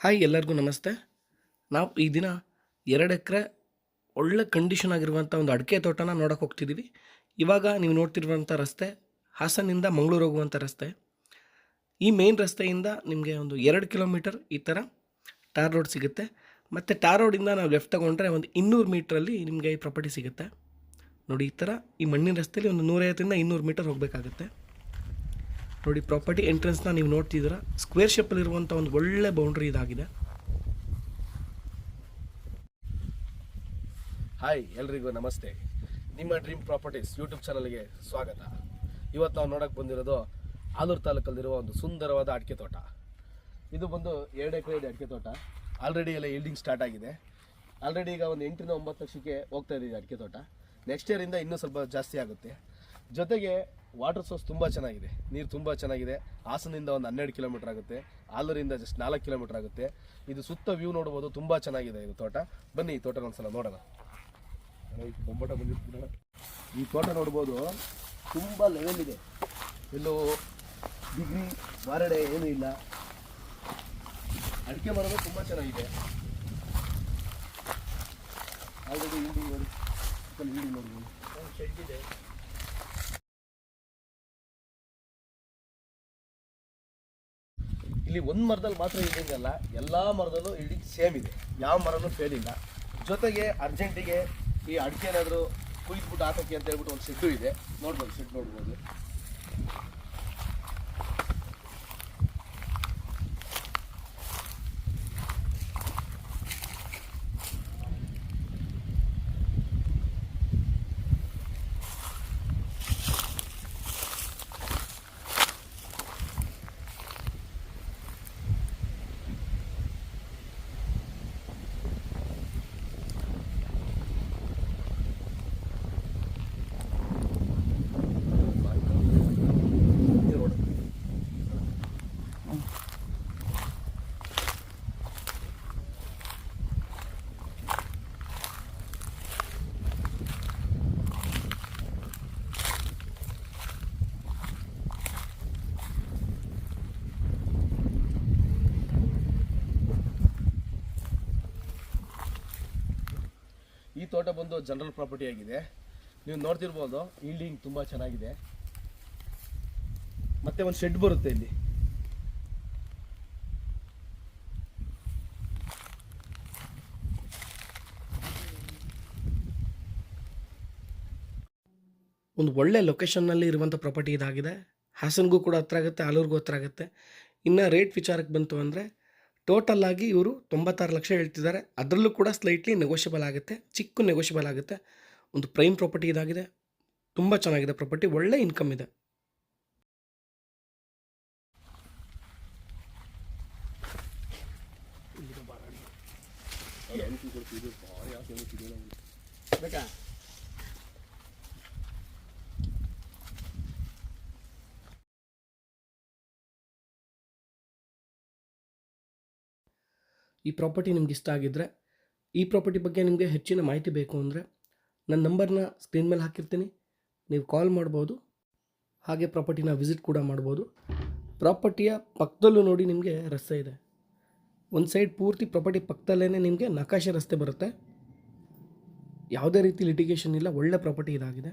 Hi ಎಲ್ಲರಿಗೂ ನಮಸ್ತೆ. ನಾವು ಈ ದಿನ ಎರಡು ಎಕರೆ ಒಳ್ಳೆ ಕಂಡೀಷನ್ ಆಗಿರುವಂಥ ಒಂದು ಅಡಿಕೆ ತೋಟನ ನೋಡೋಕೆ ಹೋಗ್ತಿದ್ದೀವಿ ಇವಾಗ ನೀವು ನೋಡ್ತಿರುವಂಥ ರಸ್ತೆ ಹಾಸನಿಂದ ಮಂಗಳೂರು ಹೋಗುವಂಥ ರಸ್ತೆ. ಈ ಮೇನ್ ರಸ್ತೆಯಿಂದ ನಿಮಗೆ ಒಂದು ಎರಡು ಕಿಲೋಮೀಟರ್ ಈ ಥರ ಟಾರ್ ರೋಡ್ ಸಿಗುತ್ತೆ. ಮತ್ತು ಟಾರ್ ರೋಡಿಂದ ನಾವು ಲೆಫ್ಟ್ ತಗೊಂಡ್ರೆ ಒಂದು ಇನ್ನೂರು ಮೀಟ್ರಲ್ಲಿ ನಿಮಗೆ ಈ ಪ್ರಾಪರ್ಟಿ ಸಿಗುತ್ತೆ. ನೋಡಿ ಈ ಥರ ಈ ಮಣ್ಣಿನ ರಸ್ತೆಯಲ್ಲಿ ಒಂದು ನೂರೈವತ್ತರಿಂದ ಇನ್ನೂರು ಮೀಟರ್ ಹೋಗಬೇಕಾಗುತ್ತೆ. ನೋಡಿ ಪ್ರಾಪರ್ಟಿ ಎಂಟ್ರೆನ್ಸ್ನ ನೀವು ನೋಡ್ತಿದ್ದೀರ? ಸ್ಕ್ವೇರ್ ಶೇಪಲ್ಲಿರುವಂಥ ಒಂದು ಒಳ್ಳೆ ಬೌಂಡ್ರಿ ಇದಾಗಿದೆ. ಹಾಯ್ ಎಲ್ರಿಗೂ ನಮಸ್ತೆ. ನಿಮ್ಮ ಡ್ರೀಮ್ ಪ್ರಾಪರ್ಟೀಸ್ ಯೂಟ್ಯೂಬ್ ಚಾನಲ್ಗೆ ಸ್ವಾಗತ. ಇವತ್ತು ನಾವು ನೋಡಕ್ಕೆ ಬಂದಿರೋದು ಆಲೂರು ತಾಲೂಕಲ್ಲಿರುವ ಒಂದು ಸುಂದರವಾದ ಅಡಿಕೆ ತೋಟ. ಇದು ಬಂದು ಎರಡು ಎಕರೆ ಇದೆ ಅಡಿಕೆ ತೋಟ. ಆಲ್ರೆಡಿ ಎಲ್ಲ ಈಲ್ಡಿಂಗ್ ಸ್ಟಾರ್ಟ್ ಆಗಿದೆ. ಆಲ್ರೆಡಿ ಈಗ ಒಂದು ಎಂಟರಿಂದ ಒಂಬತ್ತು ಲಕ್ಷಕ್ಕೆ ಹೋಗ್ತಾ ಇದೆ ಅಡಿಕೆ ತೋಟ. ನೆಕ್ಸ್ಟ್ ಇಯರಿಂದ ಇನ್ನೂ ಸ್ವಲ್ಪ ಜಾಸ್ತಿ ಆಗುತ್ತೆ. ಜೊತೆಗೆ ವಾಟರ್ ಸೋರ್ಸ್ ತುಂಬ ಚೆನ್ನಾಗಿದೆ. ನೀರು ತುಂಬ ಚೆನ್ನಾಗಿದೆ. ಹಾಸನದಿಂದ ಒಂದು ಹನ್ನೆರಡು ಕಿಲೋಮೀಟರ್ ಆಗುತ್ತೆ. ಆಲೂರಿಂದ ಜಸ್ಟ್ ನಾಲ್ಕು ಕಿಲೋಮೀಟರ್ ಆಗುತ್ತೆ. ಇದು ಸುತ್ತ ವ್ಯೂ ನೋಡ್ಬೋದು. ತುಂಬ ಚೆನ್ನಾಗಿದೆ ಇದು ತೋಟ. ಬನ್ನಿ ಈ ತೋಟ ಒಂದ್ಸಲ ನೋಡೋಣ. ಬೊಂಬಾಟ ಬಂದಿರ್ತೀರ ಈ ತೋಟ ನೋಡ್ಬೋದು. ತುಂಬ ಲೆವೆಲ್ ಇದೆ. ಎಲ್ಲೋ ಡಿಗ್ರಿ ಬಾರಡೆ ಏನೂ ಇಲ್ಲ. ಅಡಿಕೆ ಮರದ ತುಂಬ ಚೆನ್ನಾಗಿದೆ. ಆಲ್ರೆಡಿ ಇಲ್ಲಿ ನೋಡಿ. ಹಿಂಡಿ ನೋಡ್ಬೋದು. ಶೆಡ್ ಇದೆ. ಇಲ್ಲಿ ಒಂದು ಮರದಲ್ಲಿ ಮಾತ್ರ ಇಲ್ಡಿಂಗ್ ಅಲ್ಲ, ಎಲ್ಲ ಮರದಲ್ಲೂ ಇಲ್ಡಿಂಗ್ ಸೇಮ್ ಇದೆ. ಯಾವ ಮರನೂ ಫೇಲ್ ಇಲ್ಲ. ಜೊತೆಗೆ ಅರ್ಜೆಂಟಿಗೆ ಈ ಅಡಿಕೆ ಏನಾದರೂ ಕುಯ್ದುಬಿಟ್ಟು ಹಾಕಕ್ಕೆ ಅಂತ ಹೇಳ್ಬಿಟ್ಟು ಒಂದು ಸಿಟ್ಟು ಇದೆ. ನೋಡ್ಬೋದು ಸಿಟ್ಟು ನೋಡ್ಬೋದು. ಈ ತೋಟ ಬಂದು ಜನರಲ್ ಪ್ರಾಪರ್ಟಿ ಆಗಿದೆ. ನೀವು ನೋಡ್ತಿರ್ಬೋದು ಈಲ್ಡಿಂಗ್ ತುಂಬ ಚೆನ್ನಾಗಿದೆ. ಮತ್ತೆ ಒಂದು ಶೆಡ್ ಬರುತ್ತೆ ಇಲ್ಲಿ. ಒಂದು ಒಳ್ಳೆ ಲೊಕೇಶನ್ನಲ್ಲಿ ಇರುವಂಥ ಪ್ರಾಪರ್ಟಿ ಇದಾಗಿದೆ. ಹಾಸನ್ಗೂ ಕೂಡ ಹತ್ರ ಆಗುತ್ತೆ ಆಲೂರಿಗೂ ಹತ್ರ ಆಗುತ್ತೆ. ಇನ್ನು ರೇಟ್ ವಿಚಾರಕ್ಕೆ ಬಂತು ಅಂದರೆ ಟೋಟಲ್ ಆಗಿ ಇವರು ತೊಂಬತ್ತಾರು ಲಕ್ಷ ಹೇಳ್ತಿದ್ದಾರೆ. ಅದರಲ್ಲೂ ಕೂಡ ಸ್ಲೈಟ್ಲಿ ನೆಗೋಷಿಯಬಲ್ ಆಗುತ್ತೆ ಚಿಕ್ಕ ನೆಗೋಷಿಯಬಲ್ ಆಗುತ್ತೆ. ಒಂದು ಪ್ರೈಮ್ ಪ್ರಾಪರ್ಟಿ ಇದಾಗಿದೆ ತುಂಬ ಚೆನ್ನಾಗಿದೆ ಪ್ರಾಪರ್ಟಿ ಒಳ್ಳೆ ಇನ್ಕಮ್ ಇದೆ. ಬೇಕಾ? ಈ ಪ್ರಾಪರ್ಟಿ ನಿಮ್ಗೆ ಇಷ್ಟ ಆಗಿದ್ದರೆ ಈ ಪ್ರಾಪರ್ಟಿ ಬಗ್ಗೆ ನಿಮಗೆ ಹೆಚ್ಚಿನ ಮಾಹಿತಿ ಬೇಕು ಅಂದರೆ ನನ್ನ ನಂಬರ್ನ ಸ್ಕ್ರೀನ್ ಮೇಲೆ ಹಾಕಿರ್ತೀನಿ. ನೀವು ಕಾಲ್ ಮಾಡ್ಬೋದು. ಹಾಗೆ ಪ್ರಾಪರ್ಟಿನ ವಿಸಿಟ್ ಕೂಡ ಮಾಡ್ಬೋದು. ಪ್ರಾಪರ್ಟಿಯ ಪಕ್ಕದಲ್ಲೂ ನೋಡಿ ನಿಮಗೆ ರಸ್ತೆ ಇದೆ. ಒಂದು ಸೈಡ್ ಪೂರ್ತಿ ಪ್ರಾಪರ್ಟಿ ಪಕ್ಕದಲ್ಲೇ ನಿಮಗೆ ನಕಾಶೆ ರಸ್ತೆ ಬರುತ್ತೆ. ಯಾವುದೇ ರೀತಿ ಲಿಟಿಗೇಷನ್ ಇಲ್ಲ, ಒಳ್ಳೆ ಪ್ರಾಪರ್ಟಿ ಇದಾಗಿದೆ.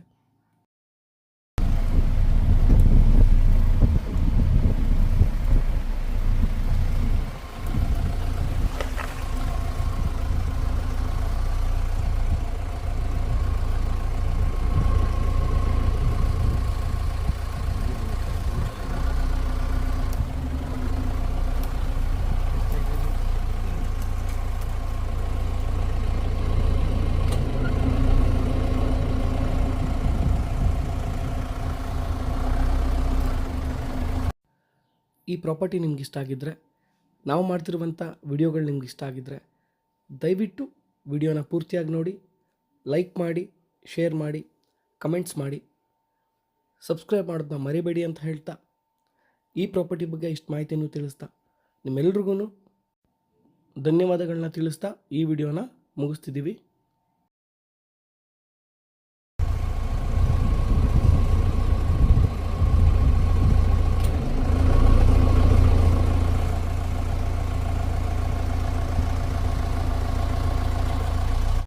ಈ ಪ್ರಾಪರ್ಟಿ ನಿಮ್ಗೆ ಇಷ್ಟ ಆಗಿದ್ದರೆ ನಾವು ಮಾಡ್ತಿರುವಂಥ ವಿಡಿಯೋಗಳು ನಿಮ್ಗೆ ಇಷ್ಟ ಆಗಿದ್ದರೆ ದಯವಿಟ್ಟು ವಿಡಿಯೋನ ಪೂರ್ತಿಯಾಗಿ ನೋಡಿ, ಲೈಕ್ ಮಾಡಿ, ಶೇರ್ ಮಾಡಿ, ಕಮೆಂಟ್ಸ್ ಮಾಡಿ. ಸಬ್ಸ್ಕ್ರೈಬ್ ಮಾಡೋದನ್ನ ಮರಿಬೇಡಿ ಅಂತ ಹೇಳ್ತಾ, ಈ ಪ್ರಾಪರ್ಟಿ ಬಗ್ಗೆ ಇಷ್ಟು ಮಾಹಿತಿಯನ್ನು ತಿಳಿಸ್ತಾ ನಿಮ್ಮೆಲ್ರಿಗೂ ಧನ್ಯವಾದಗಳನ್ನ ತಿಳಿಸ್ತಾ ಈ ವಿಡಿಯೋನ ಮುಗಿಸ್ತಿದ್ದೀವಿ.